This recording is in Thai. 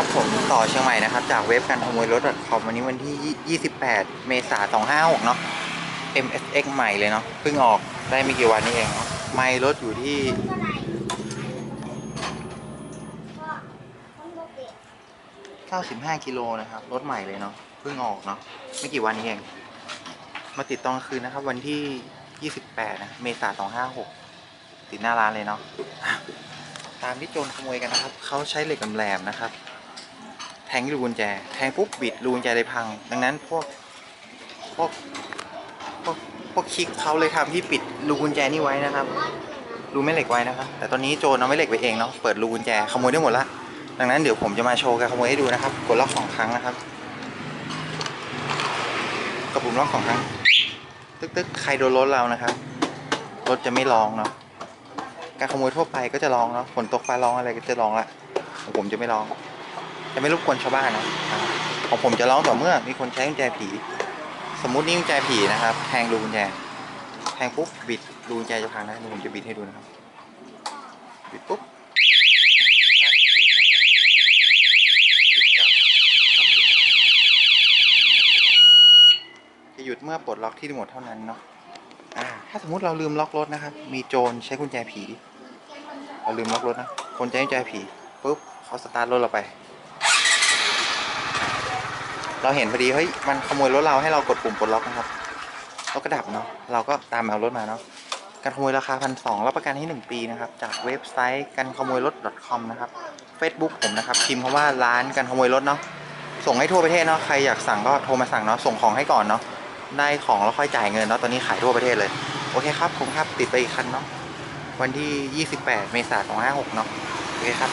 ครับผมต่อเชียงใหม่นะครับ จากเว็บการขโมยรถ .com วันนี้วันที่ 28 เมษายน 256 เนาะ MSX ใหม่เลยเนาะเพิ่งออกได้ไม่กี่วันนี้เองเนาะไม่รถอยู่ที่ 95 กิโลนะครับ รถใหม่เลยเนาะเพิ่งออกเนาะไม่กี่วันนี้เอง มาติดตอนกลางคืนนะครับ วันที่ 28 นะ เมษายน 256 ติดหน้าร้านเลยเนาะตามที่โจรขโมยกันนะครับ เขาใช้เหล็กแหลมนะครับ แทงที่รูกุญแจ แทงปุ๊บบิดรูกุญแจเลยพัง ดังนั้นพวกพวกพวกพวกคลิกเขาเลยทำที่ปิดรูกุญแจนี่ไว้นะครับ รูแม่เหล็กไว้นะครับ แต่ตอนนี้โจรเอาแม่เหล็กไปเองเนาะ เปิดรูกุญแจขโมยได้หมดละ ดังนั้นเดี๋ยวผมจะมาโชว์การขโมยให้ดูนะครับ กดล็อกสองครั้งนะครับกดปุ่มล็อกสองครั้ง ตึ๊กตึ๊กใครโดนรถเรานะครับ รถจะไม่ร้องเนาะ การขโมยทั่วไปก็จะร้องเนาะ ฝนตกฟ้าร้องอะไรก็จะร้องละ ผมจะไม่ร้อง จะไม่รบกวนชาวบ้านนะของผมจะร้องต่อเมื่อมีคนใช้กุญแจผี สมมุตินี่กุญแจผีนะครับ แทงรูกุญแจ แทงปุ๊บบิดรูกุญแจจะพังนะผมจะบิดให้ดูนะครับ บิดปุ๊บสตาไม่ติดนะติดกับจะหยุดเมื่อปลดล็อกที่รีโมทเท่านั้นเนาะถ้าสมมุติเราลืมล็อกรถนะครับ มีโจรใช้กุญแจผี เราลืมล็อกรถนะ คนใช้กุญแจผีปุ๊บเขาสตาร์ทรถเราไป เราเห็นพอดีเฮ้ยมันขโมยรถเราให้เรากดปุ่มปลดล็อกนะครับรถก็ดับเนาะเราก็ตามเอารถมาเนาะการขโมยราคาพันสองรับประกันให้หนึ่งปีนะครับ จากเว็บไซต์การขโมยรถ .com นะครับ Facebook ผมนะครับพิมพ์คำว่าร้านการขโมยรถเนาะส่งให้ทั่วประเทศเนาะใครอยากสั่งก็โทรมาสั่งเนาะส่งของให้ก่อนเนาะได้ของแล้วค่อยจ่ายเงินเนาะตอนนี้ขายทั่วประเทศเลยโอเคครับผมครับติดไปอีกคันเนาะวันที่ 28 เมษายน256เนาะโอเคครับ